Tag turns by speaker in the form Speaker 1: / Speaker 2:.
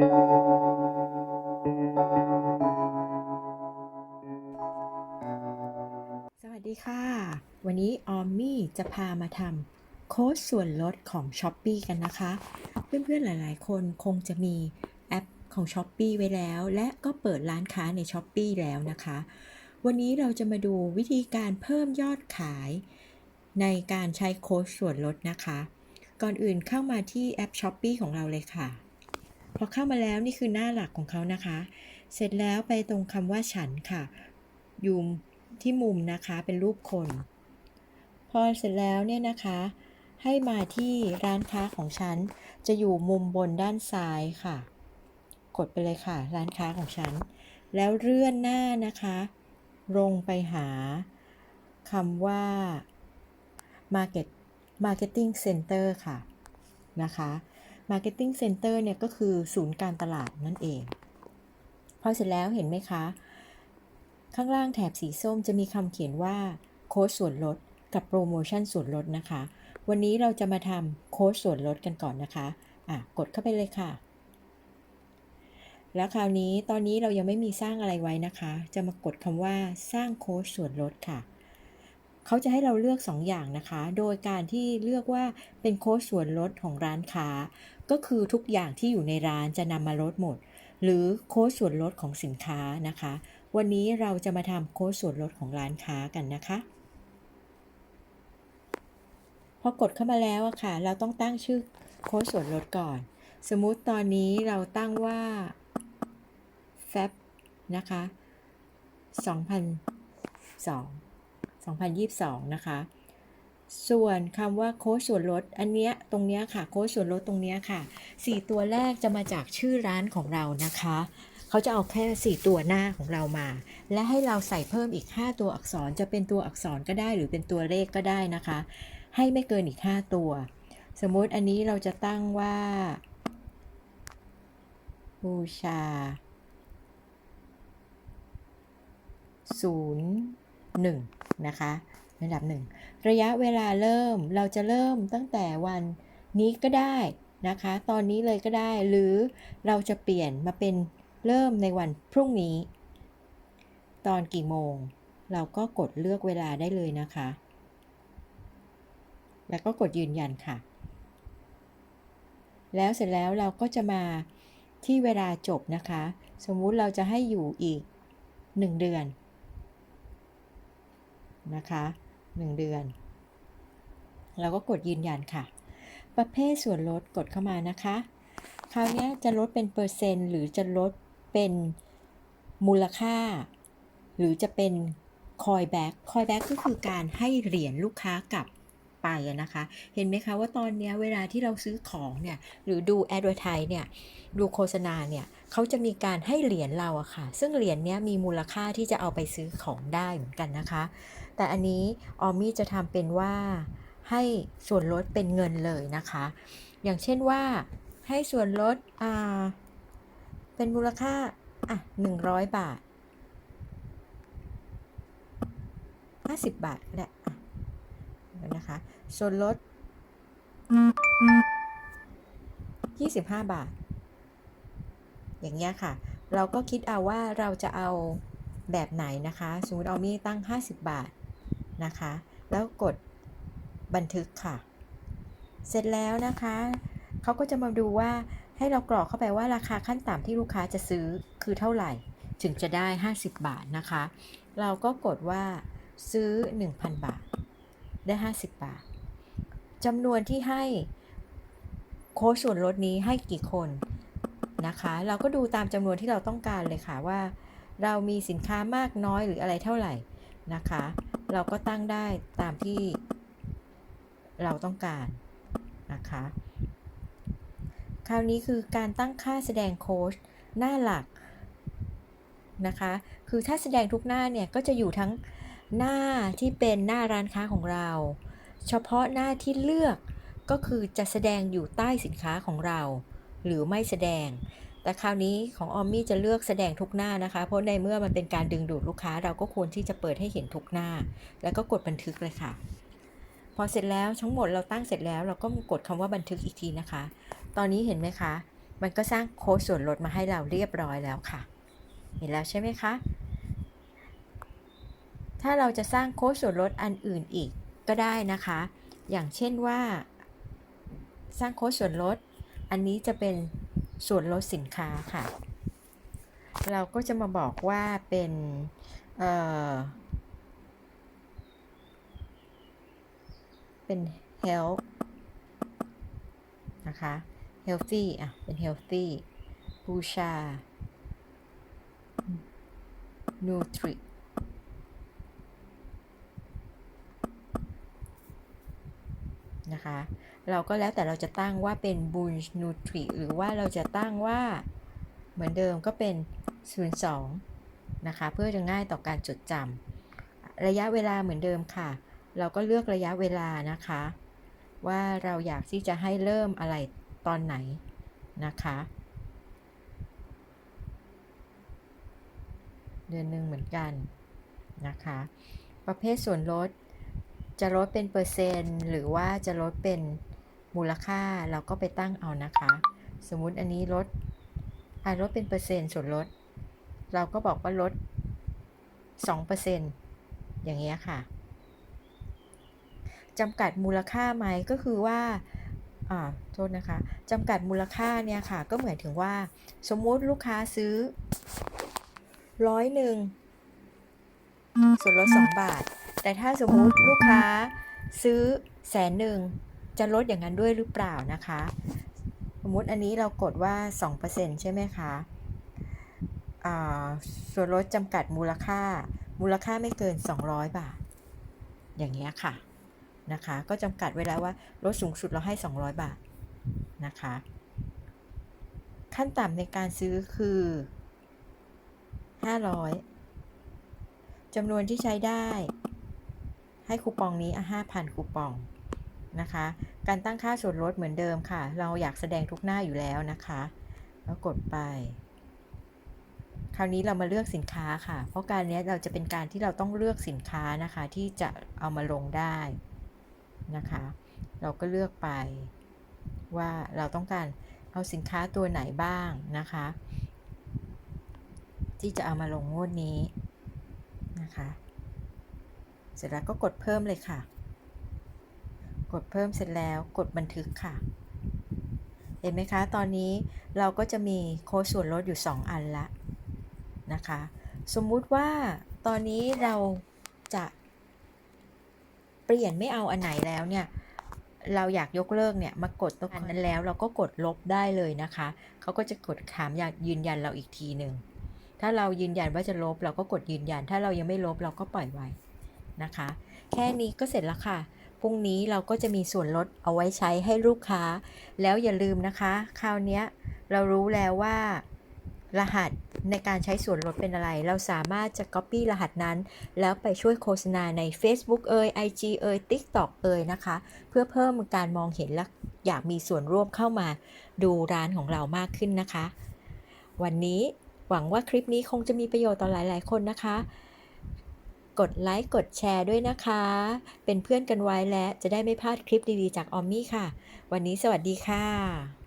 Speaker 1: สวัสดีค่ะ วันนี้ออมมี่จะพามาทำโค้ดส่วนลดของ s h อ p e e กันนะคะ เพื่อนๆหลายๆ คนคงจะมีแอปของ s h อ p e e ไว้แล้ว และก็เปิดร้านค้าใน s h อ p e e แล้วนะคะ วันนี้เราจะมาดูวิธีการเพิ่มยอดขายในการใช้โค้ดส่วนลดนะคะ ก่อนอื่นเข้ามาที่แอป s h อ p e e ของเราเลยค่ะ พอเข้ามาแล้วนี่คือหน้าหลักของเขานะคะ เสร็จแล้วไปตรงคำว่าฉันค่ะ อยู่ที่มุมนะคะเป็นรูปคน พอเสร็จแล้วเนี่ยนะคะ ให้มาที่ร้านค้าของฉัน จะอยู่มุมบนด้านซ้ายค่ะ กดไปเลยค่ะ ร้านค้าของฉัน แล้วเลื่อนหน้านะคะ ลงไปหาคำว่า Market Marketing Center ค่ะนะคะ Marketing Center เนี่ยก็คือศูนย์การตลาดนั่นเอง พอเสร็จแล้วเห็นไหมคะ ข้างล่างแถบสีส้มจะมีคำเขียนว่าโค้ดส่วนลดกับโปรโมชั่นส่วนลดนะคะ วันนี้เราจะมาทำโค้ดส่วนลดกันก่อนนะคะอะกดเข้าไปเลยค่ะ แล้วคราวนี้ตอนนี้เรายังไม่มีสร้างอะไรไว้นะคะ จะมากดคำว่าสร้างโค้ดส่วนลดค่ะ เขาจะให้เราเลือก2อย่างนะคะ โดยการที่เลือกว่าเป็นโค้ดส่วนลดของร้านค้า ก็คือทุกอย่างที่อยู่ในร้านจะนำมาลดหมด หรือโค้ดส่วนลดของสินค้านะคะ วันนี้เราจะมาทำโค้ดส่วนลดของร้านค้ากันนะคะพอกดเข้ามาแล้วอะค่ะ เราต้องตั้งชื่อโค้ดส่วนลดก่อน สมมุติตอนนี้เราตั้งว่า fab นะคะ 2002 2022 นะคะ ส่วนคำว่าโค้ดส่วนลดอันเนี้ยตรงเนี้ยค่ะโค้ดส่วนลดตรงเนี้ยค่ะ 4 ตัวแรกจะมาจากชื่อร้านของเรานะคะเขาจะเอาแค่ 4 ตัวหน้าของเรามา และให้เราใส่เพิ่มอีก 5 ตัวอักษรจะเป็นตัวอักษรก็ได้หรือเป็นตัวเลขก็ได้นะคะ ให้ไม่เกินอีก 5 ตัว สมมติอันนี้เราจะตั้งว่า บูชา0 1นะคะระดับ 1 ระยะเวลาเริ่มเราจะเริ่มตั้งแต่วันนี้ก็ได้นะคะ ตอนนี้เลยก็ได้หรือเราจะเปลี่ยนมาเป็นเริ่มในวันพรุ่งนี้ ตอนกี่โมง เราก็กดเลือกเวลาได้เลยนะคะ แล้วก็กดยืนยันค่ะ แล้วเสร็จแล้วเราก็จะมาที่เวลาจบนะคะ สมมุติเราจะให้อยู่อีก 1 เดือน นะคะ1 เดือน เราก็กดยืนยันค่ะ ประเภทส่วนลดกดเข้ามานะคะ คราวนี้จะลดเป็นเปอร์เซ็นต์ หรือจะลดเป็นมูลค่า หรือจะเป็นคอยแบ็กคอยแบ็กก็คือการให้เหรียญลูกค้ากลับไปนะคะ เห็นไหมคะว่าตอนนี้เวลาที่เราซื้อของเนี่ย หรือดูแอดเวอร์ไทเนี่ย ดูโฆษณาเนี่ย เขาจะมีการให้เหรียญเราอะค่ะ ซึ่งเหรียญเนี้ยมีมูลค่าที่จะเอาไปซื้อของได้เหมือนกันนะคะ แต่อันนี้ออมมี่จะทำเป็นว่าให้ส่วนลดเป็นเงินเลยนะคะ อย่างเช่นว่าให้ส่วนลดเป็นมูลค่าอะ100 บาท 50 บาทก็ได้อะเดี๋ยวนะคะ ส่วนลด 25 บาท อย่างเงี้ยค่ะ เราก็คิดเอาว่าเราจะเอาแบบไหนนะคะ สมมติเอามีตั้ง 50 บาท นะคะ แล้วกดบันทึกค่ะ เสร็จแล้วนะคะเขาก็จะมาดูว่าให้เรากรอกเข้าไปว่าราคาขั้นต่ำที่ลูกค้าจะซื้อคือเท่าไหร่ ถึงจะได้ 50 บาทนะคะ เราก็กดว่าซื้อ 1,000 บาท ได้ 50 บาทจำนวนที่ให้โค้ดส่วนลดนี้ให้กี่คนนะคะ เราก็ดูตามจำนวนที่เราต้องการเลยค่ะว่า เรามีสินค้ามากน้อยหรืออะไรเท่าไหร่นะคะ เราก็ตั้งได้ตามที่เราต้องการนะคะ คราวนี้คือการตั้งค่าแสดงโค้ดหน้าหลักนะคะ คือถ้าแสดงทุกหน้าเนี่ยก็จะอยู่ทั้งหน้าที่เป็นหน้าร้านค้าของเรา เฉพาะหน้าที่เลือกก็คือจะแสดงอยู่ใต้สินค้าของเรา หรือไม่แสดง แต่คราวนี้ของออมมี่จะเลือกแสดงทุกหน้านะคะ เพราะในเมื่อมันเป็นการดึงดูดลูกค้า เราก็ควรที่จะเปิดให้เห็นทุกหน้า แล้วก็กดบันทึกเลยค่ะ พอเสร็จแล้วทั้งหมดเราตั้งเสร็จแล้ว เราก็กดคำว่าบันทึกอีกทีนะคะ ตอนนี้เห็นไหมคะ มันก็สร้างโค้ดส่วนลดมาให้เราเรียบร้อยแล้วค่ะ เห็นแล้วใช่ไหมคะ ถ้าเราจะสร้างโค้ดส่วนลดอันอื่นอีกก็ได้นะคะ อย่างเช่นว่า สร้างโค้ดส่วนลด อันนี้จะเป็น ส่วนลดสินค้าค่ะ เราก็จะมาบอกว่าเป็นเอ่อเป็น health นะคะ healthy อะ เป็น healthy บูชา nutri นะคะ เราก็แล้วแต่เราจะตั้งว่าเป็น b u n nutri หรือว่าเราจะตั้งว่าเหมือนเดิมก็เป็น 02 นะคะ เพื่อจะง่ายต่อการจดจำระยะเวลาเหมือนเดิมค่ะ เราก็เลือกระยะเวลานะคะ ว่าเราอยากที่จะให้เริ่มอะไรตอนไหนนะคะเดือนหนึ่งเหมือนกันนะคะ ประเภทส่วนลด จะลดเป็นเปอร์เซ็นต์หรือว่าจะลดเป็นมูลค่าเราก็ไปตั้งเอานะคะ สมมุติอันนี้ลดอ่าลดเป็นเปอร์เซ็นต์ส่วนลด เราก็บอกว่าลด 2%อย่างเงี้ยค่ะจำกัดมูลค่าไหมก็คือว่าอ่าโทษนะคะจำกัดมูลค่าเนี่ยค่ะ ก็เหมือนถึงว่า สมมุติลูกค้าซื้อร้อยหนึ่ง ส่วนลด 2 บาท แต่ถ้าสมมุติลูกค้าซื้อแสนหนึ่งจะลดอย่างนั้นด้วยหรือเปล่านะคะ สมมติอันนี้เรากดว่า 2%ใช่ไหมคะส่วนลดจำกัดมูลค่า มูลค่าไม่เกิน 200 บาท อย่างเงี้ยค่ะนะคะ ก็จำกัดไว้แล้วว่าลดสูงสุดเราให้ 200 บาทนะคะ ขั้นต่ำในการซื้อคือ 500 จำนวนที่ใช้ได้ ให้คูปองนี้อะ5,000 คูปองนะคะ การตั้งค่าส่วนลดเหมือนเดิมค่ะ เราอยากแสดงทุกหน้าอยู่แล้วนะคะ แล้วกดไป คราวนี้เรามาเลือกสินค้าค่ะ เพราะการนี้เราจะเป็นการที่เราต้องเลือกสินค้านะคะ ที่จะเอามาลงได้นะคะ เราก็เลือกไปว่าเราต้องการเอาสินค้าตัวไหนบ้างนะคะ ที่จะเอามาลงงวดนี้ นะคะ เสร็จแล้วก็กดเพิ่มเลยค่ะ กดเพิ่มเสร็จแล้วกดบันทึกค่ะ เห็นไหมคะ ตอนนี้เราก็จะมีโค้ดส่วนลดอยู่ 2 อันละนะคะ สมมุติว่าตอนนี้เราจะเปลี่ยนไม่เอาอันไหนแล้วเนี่ยเราอยากยกเลิกเนี่ยมากดตรงอันนั้นแล้วเราก็กดลบได้เลยนะคะ เขาก็จะกดถามอยากยืนยันเราอีกทีหนึ่ง ถ้าเรายืนยันว่าจะลบเราก็กดยืนยัน ถ้าเรายังไม่ลบเราก็ปล่อยไว้นะคะ แค่นี้ก็เสร็จแล้วค่ะ พรุ่งนี้เราก็จะมีส่วนลดเอาไว้ใช้ให้ลูกค้า แล้วอย่าลืมนะคะ คราวนี้เรารู้แล้วว่ารหัสในการใช้ส่วนลดเป็นอะไร เราสามารถจะ Copy รหัสนั้น แล้วไปช่วยโฆษณาใน Facebook เอ่ย IG เอ่ย TikTok เอ่ยนะคะ เพื่อเพิ่มการมองเห็นและอยากมีส่วนร่วมเข้ามาดูร้านของเรามากขึ้นนะคะ วันนี้ หวังว่าคลิปนี้คงจะมีประโยชน์ต่อหลาย ๆ คนนะคะ กดไลค์ กดแชร์ด้วยนะคะ เป็นเพื่อนกันไว้และจะได้ไม่พลาดคลิปดี ๆ จากออมมี่ค่ะ วันนี้สวัสดีค่ะ